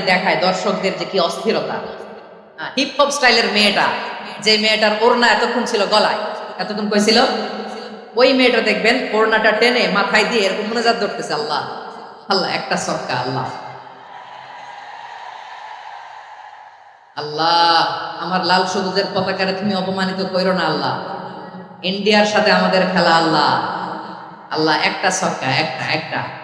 দেখায় দর্শকদের যে কি অস্থিরতা। হিপ হপ স্টাইলের মেয়েটা, যে মেয়েটার ওড়না এতক্ষণ ছিল গলায়, এতক্ষণ কইছিল, ওই মেয়েটা দেখবেন ওড়নাটা টেনে মাথায় দিয়ে এরকম মনোজাত ধরতেছে, আল্লাহ আল্লাহ, একটা সবকা আল্লাহ। আল্লাহ, আমার লাল সবুজের পতাকারে তুমি অপমানিত করো না, আল্লাহ। ইন্ডিয়ার সাথে আমাদের খেলা, আল্লাহ। আল্লাহ, একটা সক্কা একটা একটা।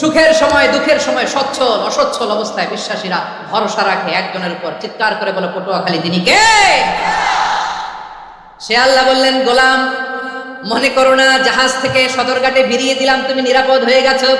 সুখের সময়, দুঃখের সময় সচ্ছল অসচ্ছল অবস্থায় বিশ্বাসীরা ভরসা রাখে একজনের উপর। চিৎকার করে বলে, পটুয়াখালী, তিনি কে? সে আল্লাহ বললেন, গোলাম, মনে করো না, জাহাজ থেকে সদরঘাটে বেরিয়ে দিলাম, তুমি নিরাপদ হয়ে গেছো।